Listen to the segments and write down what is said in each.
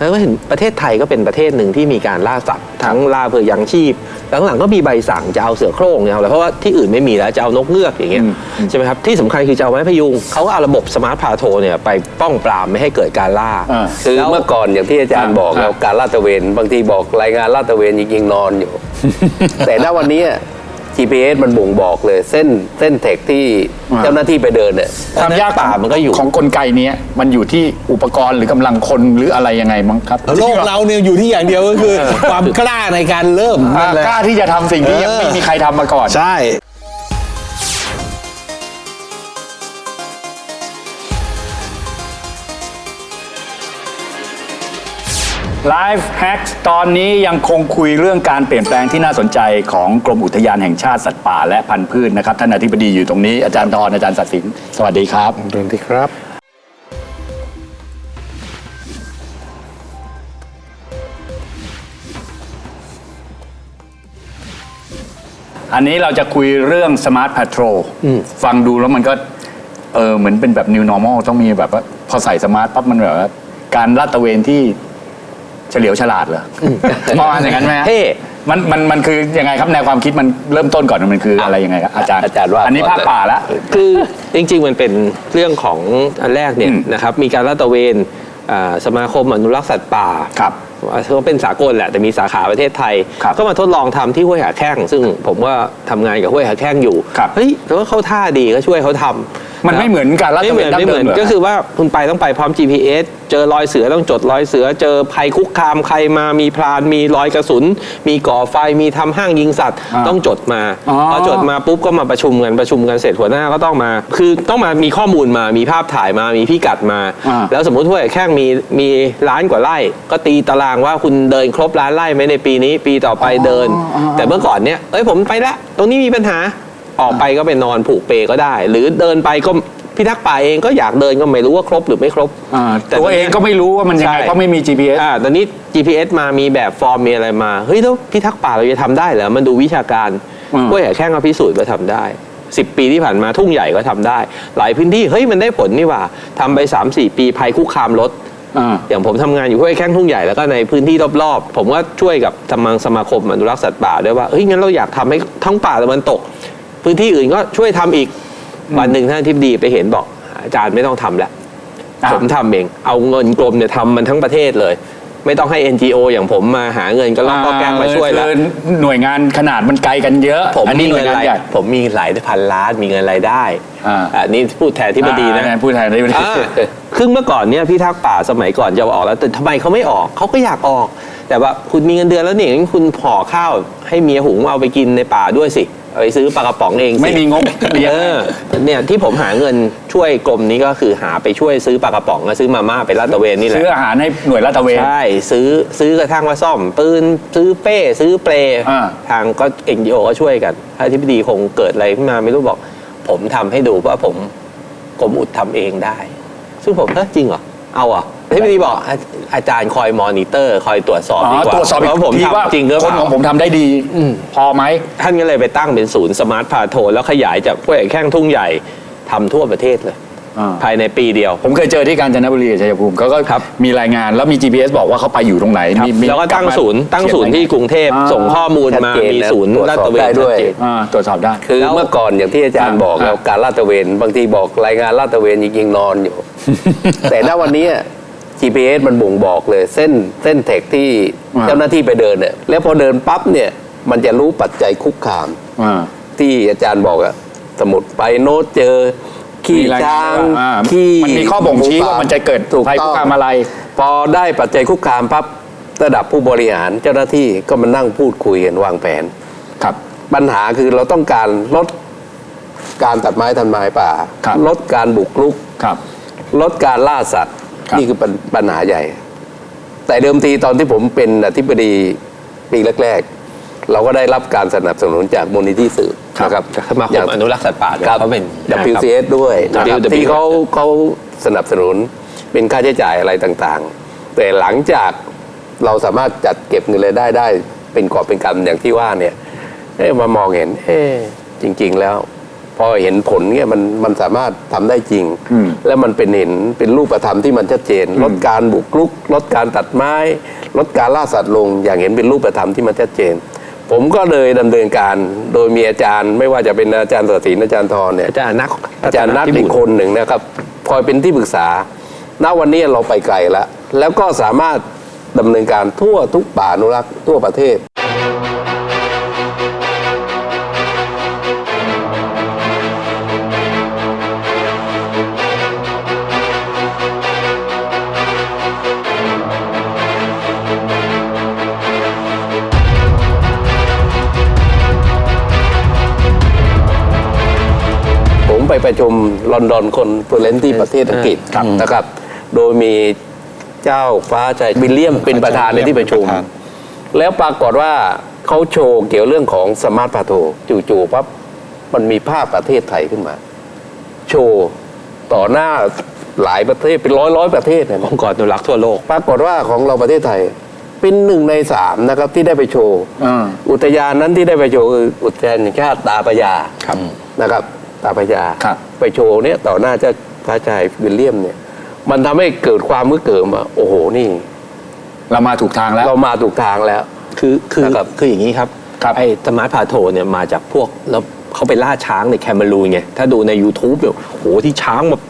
แล้วก็เห็นประเทศไทยก็เป็นประเทศหนึ่งที่มีการล่าสัตว์ทั้งล่าเพื่อยังชีพแล้วหลังๆก็มีใบสั่งจะเอาเสือโคร่งเนี่ยเอาอะไรเพราะว่าที่อื่นไม่มีแล้วจะเอานกเงือกอย่างเงี้ยใช่ไหมครับที่สำคัญคือจะเอาไม้พยุงเขาก็เอาระบบสมาร์ทพาโทเนี่ยไปป้องปรามไม่ให้เกิดการล่าอ่าคือแล้วเมื่อก่อนอย่างที่อาจารย์อ่าบอกอ่าแล้วการลาดตระเวน บางทีบอกรายงานลาดตระเวนจริงๆนอนอยู่ แต่ณวันนี้ GPS มันบ่งบอกเลย เส้นเส้นเทคที่อ่าเจ้าหน้าที่ไปเดินเนี่ยความยากป่ามันก็อยู่ ของกลไกเนี้ยมันอยู่ที่อุปกรณ์หรือกำลังคนหรืออะไรยังไงมั้งครับโลกเราเนี่ยอยู่ที่อย่างเดียวก็คือ ความกล้าในการเริ่มอ่านั่นแหละกล้าที่จะทำสิ่งที่ยังไม่มีใครทำมาก่อนใช่ Life Hacks ตอนนี้ยังคงคุยเรื่องการเปลี่ยนแปลงที่น่าสนใจของกรมอุทยานแห่งชาติสัตว์ป่าและพันธุ์พืชนะครับท่านอธิบดีอยู่ตรงนี้อาจารย์ทรอาจารย์ศักดิ์สินสวัสดีครับเดินที่ครับ อันนี้เราจะคุยเรื่อง Smart Patrol ฟังดูแล้วมันก็เออเหมือนเป็นแบบ New Normal ต้องมีแบบว่าพอใส่สมาร์ทปั๊บมันแบบว่าการลาดตระเวนที่ เฉลียวฉลาดเหรอประมาณอย่างนั้นไหมฮะเท่ มันมันมันคือยังไงครับแนวความคิดมันเริ่มต้นก่อนมันคืออะไรยังไงครับอาจารย์อาจารย์ว่าอันนี้ภาคป่าละ คือจริงๆมันเป็นเรื่องของอันแรกเนี่ยอืมนะครับมีการลาดตระเวนอ่าสมาคมอนุรักษ์สัตว์ป่าครับเขาเป็นสากลแหละแต่มีสาขาประเทศไทย ครับก็มาทดลองทำที่ห้วยหาแข้งซึ่งผมก็ทำงานกับห้วยหาแข้งอยู่ครับ เฮ้ยแล้วก็เข้าท่าดีก็ช่วยเขาทำ มันไม่เหมือนการลาดตไม่ระเหเวมือนนดั้งไม่เหเดิมืมอนเหรอก็คือว่าคุณไปต้องไปพร้อม GPS เจอรอยเสือต้องจดรอยเสือ เจอภัยคุกคามใครมามีพรานมีรอยกระสุน มีก่อไฟมีทำห้างยิงสัตว์อ่าต้องจดมาอ๋อพอจดมาปุ๊บก็มาประชุมกันประชุมกันเสร็จหัวหน้าก็ต้องมา คือต้องมามีข้อมูลมามีภาพถ่ายมามีพิกัดมาอ่าแล้วสมมุติว่าแค่มีมีล้านกว่าไร่ ก็ตีตารางว่าคุณเดินครบล้านไร่ไหมในปีนี้ปีต่อไปเดิน แต่เมื่อก่อนเนี้ยเอ้ยผมไปละตรงนี้มีปัญหา ออกไปก็ไปนอนผูกเปก็ได้ หรือเดินไปก็พิทักษ์ป่าเองก็อยากเดินก็ไม่รู้ว่าครบหรือไม่ครบ อ่าแต่ตัวเองก็ไม่รู้ว่ามันยังไงใช่เพราะไม่มี GPS อ่าตอนนี้ GPS มามีแบบฟอร์มมีอะไรมา เฮ้ยแล้วพิทักษ์ป่าเราจะทำได้เหรอมันดูวิชาการอืม ก็อย่าแค่งก็พิสูจน์ว่าทำได้ 10 ปีที่ผ่านมาทุ่งใหญ่ก็ทำได้ หลายพื้นที่เฮ้ยมันได้ผลนี่หว่าทำไป 3-4 ปีภัยคุกคามลด อ่า อย่างผมทำงานอยู่ห้วยแข้งทุ่งใหญ่แล้วก็ในพื้นที่รอบๆ ผมก็ช่วยกับสมังสมาคมอนุรักษ์สัตว์ป่าด้วยว่าเฮ้ยงั้นเราอยากทำให้ทั้งป่าตะวันตก พื้นที่อื่นก็ช่วยทำอีกวันหนึ่งท่านทิบดีไปเห็นบอก อาจารย์ไม่ต้องทำแล้วอ่าผมทำเอง เอาเงินกรมเนี่ยทำมันทั้งประเทศเลย ไม่ต้องให้ NGO อย่างผมมาหาเงินก็ล่องก็แกล้งมาช่วยแล้วคือหน่วยงานขนาดมันไกลกันเยอะ ผมอันนี้มีหน่เงิวยนงานรายใหญ่ผมมีหลายพันล้านมีเงินรายได้อ่าอันนี้พูดแทนที่บดีนะอ่าพูดแทนที่บดีอ่าคือเมื่อก่อนเนี่ยพี่ทักษ์ป่าสมัยก่อนจะออกแล้วแต่ทำไมเขาไม่ออกเขาก็อยากออก แต่ว่าคุณมีเงินเดือนแล้วเนี่ยงั้นคุณห่อข้าว ให้เมียหุงเอาไปกินในป่าด้วยสิเอา ไปซื้อปลากระป๋องเองสิไม่มีงบเลี้ยงเออเนี่ยที่ผมหาเงินช่วยกรมนี้ก็คือหาไปช่วยซื้อปลากระป๋องกับซื้อมาม่าไปลาดตระเวนนี่แหละ ซื้ออาหารให้หน่วยลาดตระเวน ใช่ ซื้อซื้อกระทั่งว่าซ่อมปืนซื้อเป้ ซื้อเปลอ่า ทางก็เอ็นจีโอก็ช่วยกันถ้าที่พดีคงเกิดอะไรขึ้นมาไม่รู้บอก ผมทำให้ดูว่าผมกรมอุดทำเองได้ ซึ่งผมเฮ้ยจริงเหรอเอาเหรอ ที่พดีบอกอาอาจารย์คอยมอนิเตอร์ คอยตรวจสอบอ๋อดีกว่าตรวจสอบอีกว่าผมทีว่าทำจริงหรือคเปนล่า ของผมทำได้ดีพอไหม ท่านก็เลยไปตั้งเป็นศูนย์สมาร์ทพาโทแล้วขยายจากห้วยแข้งทุ่งใหญ่ทำทั่วประเทศเลย อ่า ภายในปีเดียว ผมเคยเจอที่กาญจนบุรีกับชัยภูมิเขาก็ครับ มีรายงานแล้วมี GPS บอกว่าเขาไปอยู่ตรงไหนครับมีมีแล้วก็ตั้งลับมาศูนย์ตั้งศูนย์ที่กรุงเทพอ่า ส่งข้อมูลมาชัดเจนมีนะศูนย์ตรวจลาดสอบตระเวนได้ด้วยชัเจน อ่าตรวจสอบได้ คือแล้ว เมื่อก่อนอย่างที่อาจารย์อ่าบอกอ่าแล้วการลาดตระเวน บางทีบอกรายงานลาดตระเวนจริงๆนอนอยู่ แต่ณวันนี้ GPS มันบ่งบอกเลยเส้นเส้นเทคที่อ่าเจ้าหน้าที่ไปเดินเนี่ยแล้วพอเดินปั๊บเนี่ยมันจะรู้ปัจจัยคุกคามอ่าที่อาจารย์บอกอะสมุดไปโน้ตเจอ ขี้มีรายงานช้างอ่าขี้มันมีข้อบ่งชี้ว่ามันจะเกิดถูกภัยต้คุอกงคามอะไร พอได้ปัจจัยคุกคามปั๊บระดับผู้บริหารเจ้าหน้าที่ก็มานั่งพูดคุยกันวางแผนครับ ปัญหาคือเราต้องการลดการตัดไม้ทำลายป่าครับลดการบุกรุกครับลดการล่าสัตว์ครับ นี่คือปัญปัญหาใหญ่ แต่เดิมทีตอนที่ผมเป็นอธิบดีปีแรกๆ เราก็ได้รับการสนับสนุนจากมูลนิธิสื่อนะครับจากสมาคมอนุรักษ์สัตว์ป่าด้วยครับเขาเป็น WCS ด้วยนะครับ WWF ที่เขาเขาสนับสนุนเป็นค่าใช้จ่ายอะไรต่างๆ แต่หลังจากเราสามารถจัดเก็บเงินรายได้ได้ เป็นกอบเป็นกำอย่างที่ว่าเนี่ยเอ๊ะมามองเห็น เอ๊ะจริง ๆ แล้วพพ อเห็นผลเนี่ยมันมันสามารถทำได้จริงอืมและมันเป็นเห็นเป็นรูปธรรมที่มันชัดเจน ลดการบุกรุก ลดการตัดไม้ ลดการล่าสัตว์ลง อย่างเห็นเป็นรูปธรรมที่มันชัดเจน ผมก็เลยดำเนินการโดยมีอาจารย์ ไม่ว่าจะเป็นอาจารย์สศินอาจารย์ทรเนี่ยอาจารย์นักอาจารย์นัดอีกคนหนึ่งนะครับคอยเป็นที่ปรึกษาณวันนี้เราไปไกลแล้วแล้วก็สามารถดำเนินการทั่วทุกป่าอนุรักษ์ทั่วประเทศ ปประชุมลอนดอนคนเฟอร์เรนซ์ที่ประเทศอังกฤษครับนะครับ โดยมีเจ้าฟ้าชายวิลเลียมเป็นประธานในที่ประชุมประธานแล้วปรากฏว่าเขาโชว์เกี่ยวเรื่องของสมาร์ทพาโทจู่ๆปั๊บมันมีภาพประเทศไทยขึ้นมา โชว์ต่อหน้าหลายประเทศเป็นร้อยร้อยๆประเทศเนยอนะงค์กรอนุรักษ์ทั่วโลก ปรากฏว่าของเราประเทศไทยเป็นหนึ่งในสามนะครับที่ได้ไปโชว์อ่าอุทยานนั้นที่ได้ไปโชว์คืออุทยานแห่งชาติตาพระยาครับนะครับ ตาพระยาครับ ไปโชว์เนี่ยต่อหน้าเจ้าพระชายวิลเลียมเนี่ย มันทำให้เกิดความมือเกิมว่าโอ้โหนี่ เรามาถูกทางแล้ว เรามาถูกทางแล้ว คือคือนะครับคืออย่างนี้ครับครับไอ้สมาร์ทพาโทเนี่ยมาจากพวกแล้วเขาไปล่าช้างในแคเมรูนไงถ้าดูใน YouTube เนี่ยโหที่ช้างแบบอ่า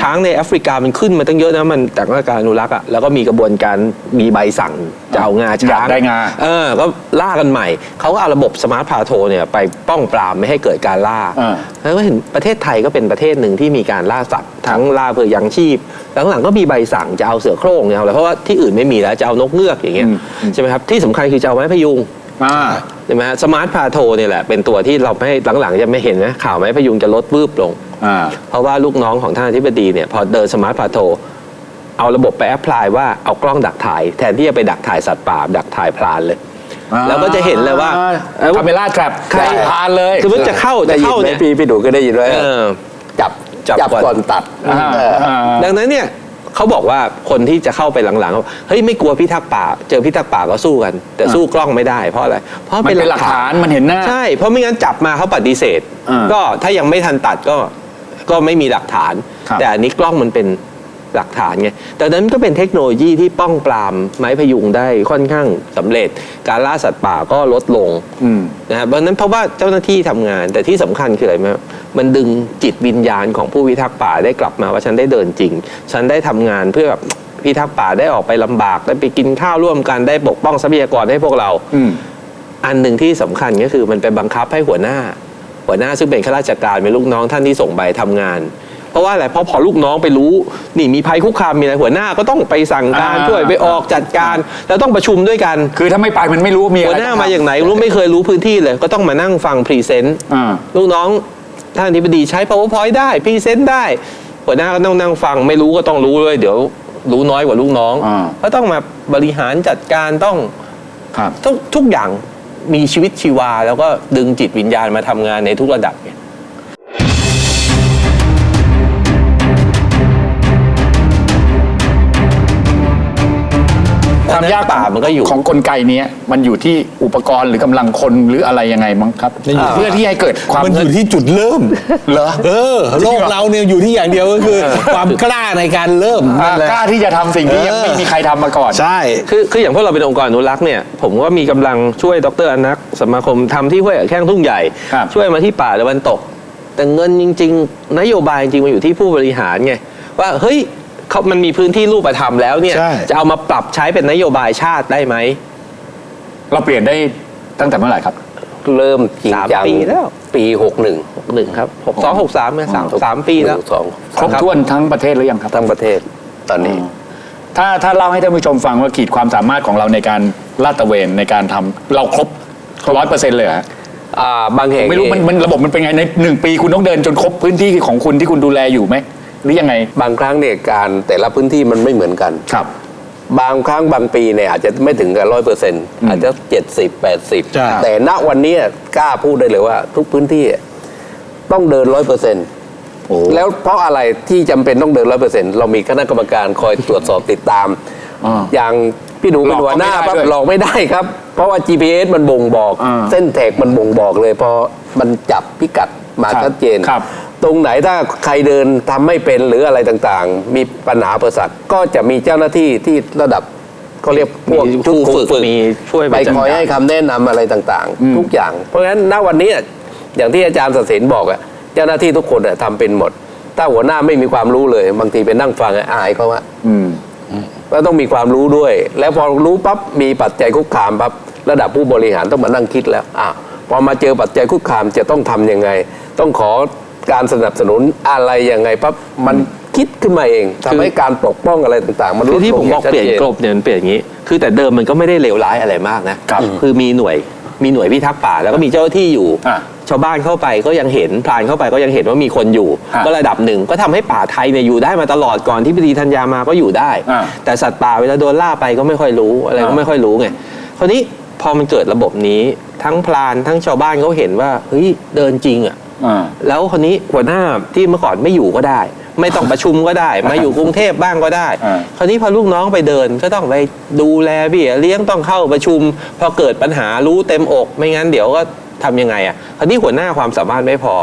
ช้างในแอฟริกามันขึ้นมาตั้งเยอะนะมันแต่ก็การอนุรักษ์อะแล้วก็มีกระบวนการมีใบสั่งจะเอางาอยาช้ากงได้งาเออก็ล่ากันใหม่ เขาก็เอาระบบสมาร์ทพาโทเนี่ยไปป้องปรามไม่ให้เกิดการล่าอ่าแล้วก็เห็นประเทศไทยก็เป็นประเทศหนึ่งที่มีการล่าสัตว์ทั้งล่าเพื่อยังชีพหลังๆก็มีใบสั่งจะเอาเสือโคร่งเนี่ยเอาอะไรเพราะว่าที่อื่นไม่มีแล้วจะเอานกเงือกอย่างเงี้ยอืมอืมใช่ไหมครับที่สำคัญคือจะเอาไม้พยุง อ่า ใช่ไหมสมาร์ทพาโทเนี่ยแหละเป็นตัวที่เราไม่หลังๆ จะไม่เห็นนะข่าวไม้พยุงจะลดวืบลง อ่า เพราะว่าลูกน้องของท่านอธิบดีเนี่ยพอเดินสมาร์ทพาโทเอาระบบไปแอพพลายว่าเอากล้องดักถ่าย แทนที่จะไปดักถ่ายสัตว์ป่า ดักถ่ายพลานเลยแล้วก็จะเห็นเลยว่าเอ้ย คาเมล่าแทรปใคร พานเลยคือมันจะเข้าได้จะยินเข้าไหมเนี่ยพี่พี่ดูก็ได้ยินไว้เออจับจับจับก่อน ก่อนตัดอ่าเออ อ่า ดังนั้นเนี่ย เขาบอกว่าคนที่จะเข้าไปหลังๆเฮ้ยไม่กลัวพิทักษ์ป่า เจอพิทักษ์ป่าก็สู้กัน แต่สู้กล้องไม่ได้เพราะอะไรเพราะมันเป็นหลักฐานมันเห็นหน้าใช่เพราะไม่งั้นจับมาเขาปฏิเสธอ่าก็ถ้ายังไม่ทันตัดก็ก็ไม่มีหลักฐานครับแต่อันนี้กล้องมันเป็นหลักฐานไงแต่นั้นก็เป็นเทคโนโลยีที่ป้องปรามไม้พยุงได้ค่อนข้างสำเร็จ การล่าสัตว์ป่าก็ลดลงอืมนะครับเพราะฉะนั้นเพราะว่าเจ้าหน้าที่ทำงาน แต่ที่สำคัญคืออะไรไหมครับ มันดึงจิตวิญญาณของผู้พิทักษ์ป่าได้กลับมาว่าฉันได้เดินจริง ฉันได้ทำงานเพื่อแบบพิทักษ์ป่าได้ออกไปลำบากได้ไปกินข้าวร่วมกันได้ปกป้องทรัพยากรให้พวกเราอืมอันหนึ่งที่สำคัญก็คือมันไปบังคับให้หัวหน้า หัวหน้าซึ่งเป็นข้าราชการเป็นลูกน้องท่านที่ส่งใบทำงานเพราะว่าอะไรเพราะพอลูกน้องไปรู้ นี่มีภัยคุกคามมีอะไรหัวหน้าก็ต้องไปสั่งการอ่าช่วยไปออกจัดการ แล้วต้องประชุมด้วยกัน คือถ้าไม่ไปมันไม่รู้ว่ามีอะหัวไรหน้ามาอย่างไหนรู้ไม่เคยรู้พื้นที่เลย ก็ต้องมานั่งฟังพรีเซนต์อ่าลูกน้อง ท่านอธิบดีใช้ powerpoint ได้พรีเซนต์ได้หัวหน้าก็ต้องนั่งฟัง ไม่รู้ก็ต้องรู้เลยเดี๋ยวรู้น้อยกว่าลูกน้องอ่า ก็ต้องมาบริหารจัดการต้องครับ ทุกทุกอย่างมีชีวิตชีวา แล้วก็ดึงจิตวิญญาณมาทำงานในทุกระดับไง ความยากป่ามันก็อยู่ของกลไกเนี้ยมันอยู่ที่อุปกรณ์หรือกำลังคนหรืออะไรยังไงมั้งครับมันอยู่เพื่อที่ให้เกิดความมันอยู่ที่จุดเริ่มเหรอเออโลกเราเนี่ยอยู่ที่อย่างเดียวก็คือ ความกล้าในการเริ่มอ่านั่นแหละกล้าที่จะทำสิ่งที่ยังเออไม่มีใครทำมาก่อนใช่คือคืออย่างพวกเราเป็นองค์กรอนุรักษ์เนี่ยผมก็มีกำลังช่วยดรอนักสมาคมทำที่ห้วยแข้งทุ่งใหญ่ครับช่วยมาที่ป่าตะวันตก แต่เงินจริง ๆ นโยบายจริงๆมันอยู่ที่ผู้บริหารไงว่าเฮ้ย เขามันมีพื้นที่รูปธรรมแล้วเนี่ย ใช่ จะเอามาปรับใช้เป็นนโยบายชาติได้ไหม เราเปลี่ยนได้ตั้งแต่เมื่อไหร่ครับ เริ่มจริงสามจังปีแล้ว ปีหกหนึ่งหนึ่งครับหกสองหกสามเนี่ยสามสามปีแล้ว สองครบถ้วนทั้งประเทศหรือยังครับ ทั้งประเทศตอนนี้ ถ้าถ้าเล่าให้ท่านผู้ชมฟังว่าขีดความสามารถของเราในการลาดตระเวนในการทำเราครบร้อยเปอร์เซ็นต์เลยเหรอฮะอ่าบางแห่งไม่รู้มันมันระบบมันเป็นไงในหนึ่งปีคุณต้องเดินจนครบพื้นที่ของคุณที่คุณดูแลอยู่ไหม หรือยังไง บางครั้งเนี่ยการแต่ละพื้นที่มันไม่เหมือนกัน ครับ บางครั้งบางปีเนี่ยอาจจะไม่ถึงกับร้อยเปอร์เซ็นต์อืมอาจจะเจ็ดสิบแปดสิบใช่ แต่ณวันนี้กล้าพูดได้เลยว่า ทุกพื้นที่ต้องเดินร้อยเปอร์เซ็นต์แล้วเพราะอะไรที่จำเป็นต้องเดินร้อยเปอร์เซ็นต์เรามีคณะกรรมการคอยตรวจสอบติดตาม อ่าอย่างพี่หนูเป็นหัวหน้าหลอกก็ไม่ได้ปั๊บด้วยหลอกไม่ได้ครับ เพราะว่า GPS มันบ่งบอก อ่าเส้นแท็กมันบ่งบอกเลยพอมันจับพิกัดมาครับชัดเจน ครับ ตรงไหนถ้าใครเดินทำไม่เป็นหรืออะไรต่างๆ มีปัญหาประสักก็จะมีเจ้าหน้าที่ที่ระดับเขาเรียกพวกมีชุดครูฝึกมีช่วยไปไปจัดคอยการให้คำแนะนำอะไรต่างๆ ทุกอย่าง เพราะฉะนั้นณวันนี้อย่างที่อาจารย์ศศินบอกอะเจ้าหน้าที่ทุกคนอะทำเป็นหมด ถ้าหัวหน้าไม่มีความรู้เลย บางทีไปนั่งฟังอะอายเขาว่าอืมก็ต้องมีความรู้ด้วย แล้วพอรู้ปั๊บมีปัจจัยคุกคามปั๊บระดับผู้บริหารต้องมานั่งคิดแล้วอะพอมาเจอปัจจัยคุกคามจะต้องทำยังไง ต้องขอ การสนับสนุนอะไรยังไงปั๊บมันคิดขึ้นมาเองทำให้การปกป้องอะไรต่างๆ มันลคือดที่ลผงมอบอย่างกชัดเปลี่ยนเจนกลบเนี่ยมันเปลี่ยนอย่างนี้ คือแต่เดิมมันก็ไม่ได้เลวร้ายอะไรมากนะครับคือมีหน่วยมีหน่วยพิทักษ์ป่า แล้วก็มีเจ้าหน้าที่อยู่อะชาวบ้านเข้าไปก็ยังเห็นพรานเข้าไปก็ยังเห็นว่ามีคนอยู่ฮะก็ระดับหนึ่งก็ทำให้ป่าไทยเนี่ยอยู่ได้มาตลอดก่อนที่ปรีธัญญามาก็อยู่ได้อะแต่สัตว์ป่าเวลาโดนล่าไปก็ไม่ค่อยรู้อะไรก็อะไม่ค่อยรู้ไงคราวนี้พอมันเกิดระบบนี้ทั้งพรานทั้งชาวบ้านเขาเห็นว่าเฮ้ยเดินจริงอะอ่า แล้วคนนี้หัวหน้าที่เมื่อก่อนไม่อยู่ก็ได้ ไม่ต้องประชุมก็ได้ มาอยู่กรุงเทพบ้างก็ได้อ่าคราวนี้พอลูกน้องไปเดินก็ต้องไปดูแลเบี้ยเลี้ยงต้องเข้าประชุม พอเกิดปัญหารู้เต็มอก ไม่งั้นเดี๋ยวก็ทำยังไงอะคราวนี้หัวหน้าความสามารถไม่พอ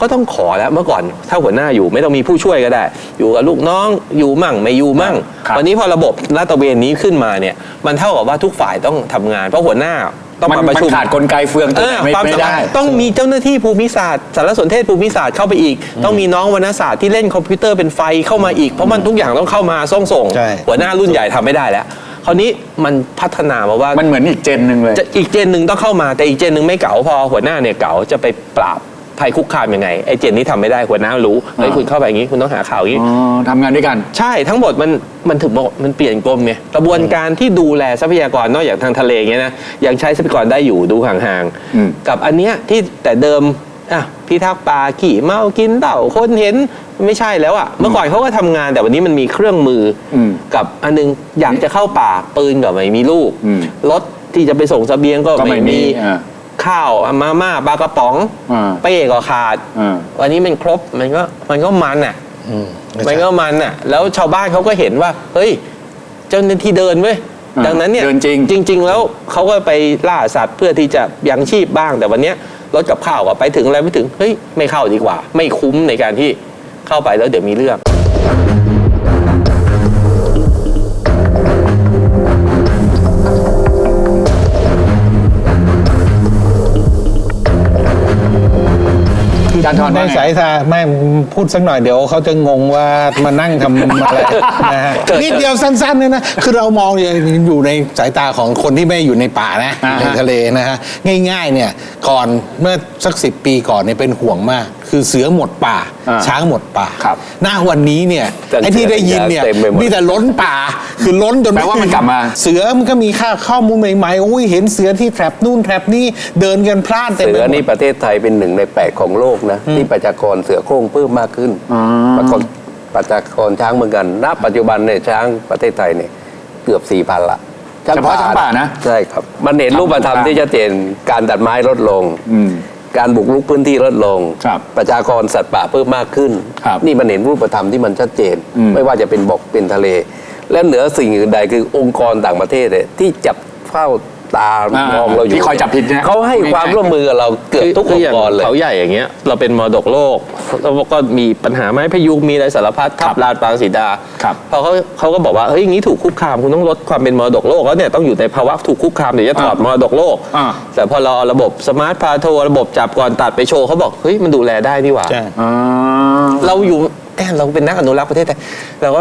ก็ต้องขอแล้วเมื่อก่อน ถ้าหัวหน้าอยู่ไม่ต้องมีผู้ช่วยก็ได้ อยู่กับลูกน้องอยู่มั่งไม่อยู่มั่งครับวันนี้พอระบบลาดตระเวนนี้ขึ้นมาเนี่ย มันเท่ากับว่าทุกฝ่ายต้องทำงาน เพราะหัวหน้า ต้องมันมาประชุม มันขาดกลไกเฟืองตัวเอไหนอไม่ความไม่สามารได้ถต้องมีเจ้าหน้าที่ภูมิศาสตร์สารสนเทศภูมิศาสตร์เข้าไปอีก ต้องมีน้องวรรณศาสตร์ที่เล่นคอมพิวเตอร์เป็นไฟเข้ามาอีก เพราะมันทุกอย่างต้องเข้ามาส่งส่งใช่ หัวหน้ารุ่นใหญ่ทำไม่ได้แล้ว คราวนี้มันพัฒนามาว่า มันเหมือนอีกเจนหนึ่งเลย จะอีกเจนหนึ่งต้องเข้ามาแต่อีกเจนหนึ่งไม่เก๋าพอหัวหน้าเนี่ยเก๋าจะไปปราบ ภัยคุกคามยังไงไอ้เจนนี้ทำไม่ได้หัวหน้ารู้เฮ้ยอ่าคุณเข้าไปอย่างนี้คุณต้องหาข่าวอย่างนี้ อ๋อทำงานด้วยกัน ใช่ทั้งหมดมันมันถึงบอกมันเปลี่ยนกลมไงกระบวนการที่ดูแลทรัพยากรนอกจากทางทะเลเงี้ยนะยังใช้ทรัพยากรได้อยู่ดูห่างอืม ๆ กับอันเนี้ยที่แต่เดิมอะพิทักษ์ป่าขี่เมากินเต่าคนเห็นไม่ใช่แล้วอะเมื่อก่อนเขาก็ทำงานแต่วันนี้มันมีเครื่องมืออมกับอันนึงอยากจะเข้าป่าปืนก็ไม่มีลูกอืมรถที่จะไปส่งเสบียงก็ก็ไม่ไม่มีมีอ่า ข้าวมาม่าปลากระป๋องอ่าเป้ก็ขาดอ่า วันนี้มันครบมันก็มันก็มันอะ อืมมันก็มันอะ แล้วชาวบ้านเขาก็เห็นว่า เฮ้ย เจ้าหน้าที่เดินเว้ย อ่าดังนั้นเนี่ยเดินจริง จริง ๆ แล้วเขาก็ไปล่าสัตว์เพื่อที่จะยังชีพบ้าง แต่วันเนี้ยรถกับข้าวก็ไปถึงอะไรไม่ถึง เฮ้ย ไม่เข้าดีกว่า ไม่คุ้มในการที่เข้าไปแล้วเดี๋ยวมีเรื่อง จารย์ทรในว่าไงสายตาไม่พูดสักหน่อยเดี๋ยวเขาจะงงว่ามานั่งทำอะไรนะฮะนิดเดียวสั้นๆเนี่ยนะคือเรามองอยู่ในสายตาของคนที่ไม่อยู่ในป่านะอ่าฮะในทะเลนะฮะง่ายๆเนี่ยก่อนเมื่อสักสิปีก่อนเนี่ยเป็นห่วงมาก คือเสือหมดป่า อ่าช้างหมดป่าครับหน้าวันนี้เนี่ยตั้งไอ้ที่ได้ยินเนี่ยเต็มไปหมดมีแต่ล้นป่า คือล้นจนแปลว่ามันกลับมา เสือมันก็มีค่าข้อมูลใหม่ๆอุ้ยเห็นเสือที่แทรปนู่นแทรปนี่เดินกันพล่านเต็มเสืไปอหมนี่ดประเทศไทยเป็นหนึ่งในแปดของโลกนะที่ประชากรเสือโคร่งเพิ่มมากขึ้นปรากฏประชากรช้างเหมือนกันณปัจจุบันเนี่ยช้างประเทศไทยเนี่ยเกือบสี่พันละเฉพาะช้างป่านะใช่ครับ มันเห็นรูปธรรมที่ชัดเจนการตัดไม้ลดลงอืม การบุกรุกพื้นที่ลดลง ครับประชากรสัตว์ป่าเพิ่มมากขึ้น ครับนี่มันเห็นรูปธรรมที่มันชัดเจน อืม ไม่ว่าจะเป็นบกเป็นทะเล และเหนือสิ่งอื่นใดคือองค์กรต่างประเทศเนี่ยที่จับเฝ้า ตามองเราอยู่ที่คอยจับผิดนะเขาให้ความร่วมมือกับเราเกือบทุกคืองย่างค์กรเลยเขาใหญ่อย่างเงี้ย เราเป็นมรดกโลก แล้วก็มีปัญหาไม้พยุงมีอะไรสารพัดทับลานปางสีดาครับพอเขาเขาก็บอกว่าเฮ้ยอย่างนี้ถูกคุกคามคุณต้องลดความเป็นมรดกโลกแล้วเนี่ยต้องอยู่ในภาวะถูกคุกคามเดี๋ยวจะถอดมรดกโลกอ่าแต่พอเราเอาระบบสมาร์ทพาโทรระบบจับก่อนตัดไปโชว์เขาบอกเฮ้ยมันดูแลได้นี่หว่าใช่อ่าเราอยู่แอนเราเป็นนักอนุรักษ์ประเทศไทยเราก็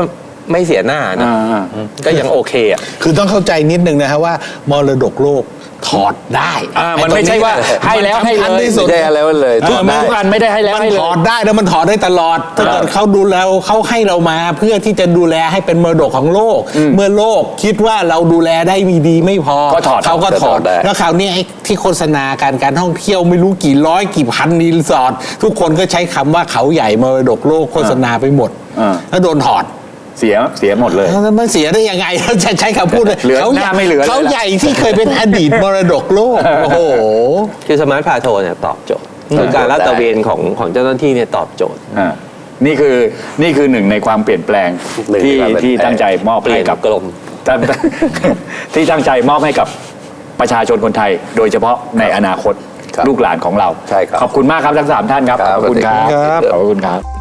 ไม่เสียหน้านะอ่า ก็ยังโอเคอะ คือต้องเข้าใจนิดนึงนะฮะว่ามรดกโลกถอดได้อ่ามันไม่ใช่ว่าอ้ให้แล้วมันให้เลยสำคัญที่สุด ไม่ได้แล้วเลยเออทุกมันได้ ทุกอันไม่ได้ให้แล้วมันให้เลย ถอดได้แล้วมันถอดได้ตลอดถ้าเกิดเขาดูแลเขาให้เรามาเพื่อที่จะดูแลให้เป็นมรดกของโลก เมื่อโลกคิดว่าเราดูแลได้มีดีไม่พอก็ถอดเขาก็ถอดได้ แล้วคราวนี้ไอ้ที่โฆษณาการการท่องเที่ยวไม่รู้กี่ร้อยกี่พันรีสอร์ททุกคนก็ใช้คำว่าเขาใหญ่มรดกโลกโฆษณาไปหมดอ่าแล้วโดนถอด เสียเสียหมดเลยแล้วมันเสียได้ยังไงเราจะใช้คำพูดเลยเหลือเขาหน้าไม่เหลือเลย เขาใหญ่ที่เคยเป็นอดีตมรดกโลก โอ้โห คือสมาร์ทพาโทรเนี่ยตอบโจทย์คือการลาดตระเวนของของเจ้าหน้าที่เนี่ยตอบโจทย์ อ่านี่คือนี่คือหนึ่งในความเปลี่ยนแปลงหนึ่งในที่ความเปลี่ยนแปลงที่ตั้งใจมอบเปลี่ให้ยนกับกลม ตั้งที่ตั้งใจมอบให้กับประชาชนคนไทย โดยเฉพาะในอนาคตครับลูกหลานของเรา ใช่ครับขอบคุณมากครับทั้งสามท่านครับ ครับขอบคุณครับสวัสดีครับ ขอบคุณครับ